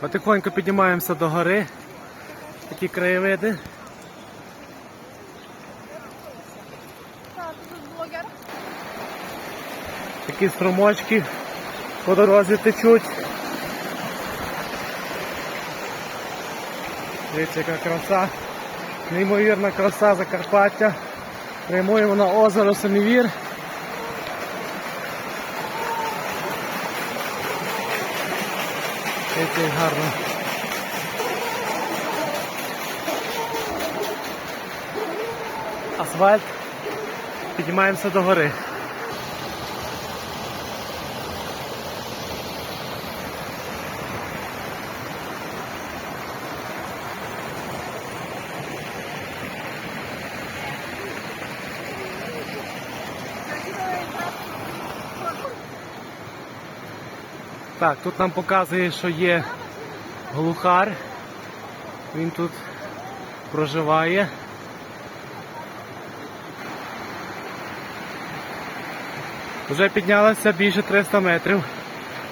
Потихоньку піднімаємося до гори. Такі краєвиди. Такі струмочки по дорозі течуть. Дивіться, яка краса. Неймовірна краса Закарпаття. Прямуємо на озеро Семівір. Дивіться, як гарно. Асфальт. Піднімаємося до гори. Так, тут нам показує, що є глухар. Він тут проживає. Вже піднялося більше 300 метрів.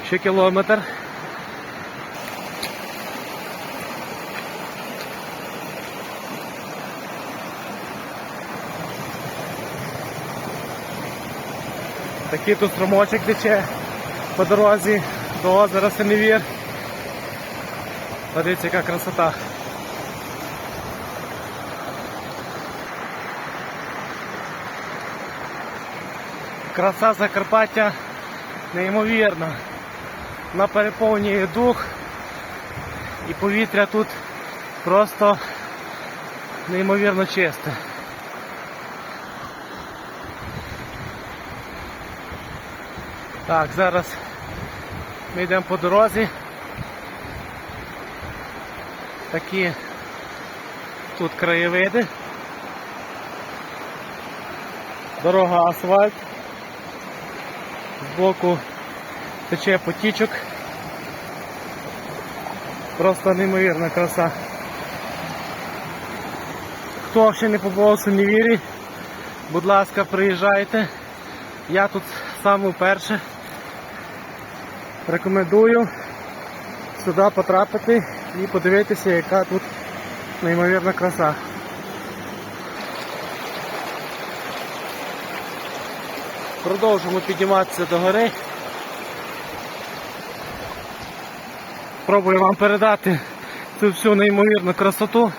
Ще кілометр. Такий тут струмочок тече по дорозі до озера Семівір. Подивіться, яка красота. Краса Закарпаття неймовірна. Вона переповнює дух і повітря тут просто неймовірно чисте. Так, зараз ми йдемо по дорозі. Такі тут краєвиди. Дорога асфальт. Збоку тече потічок. Просто неймовірна краса. Хто ще не побував у Сумівірі, будь ласка, приїжджайте. Я тут саме вперше. Рекомендую сюди потрапити і подивитися, яка тут неймовірна краса. Продовжуємо підніматися до гори. Пробую вам передати цю всю неймовірну красоту.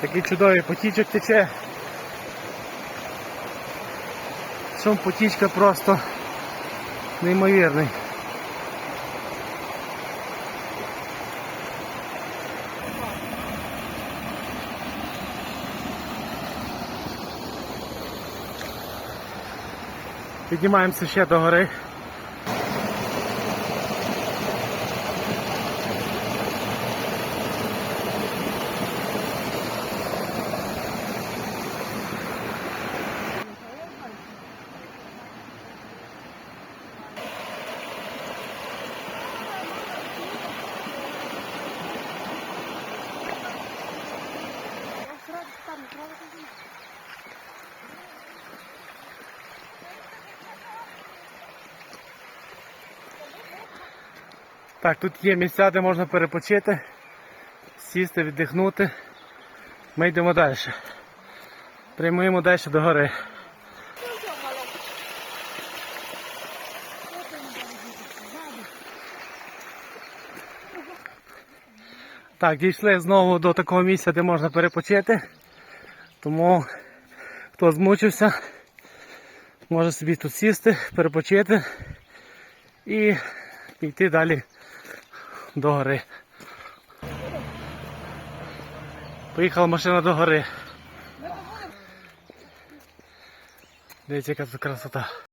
Такий чудовий потічок тече. Шум потічка просто неймовірний. Піднімаємося ще до гори. Так, тут є місця, де можна перепочити, сісти, віддихнути. Ми йдемо далі. Прямуємо далі до гори. Так, дійшли знову до такого місця, де можна перепочити. Тому хто змучився, може собі тут сісти, перепочити і йти далі до гори. Поїхала машина до гори. Дивіться, яка тут красота.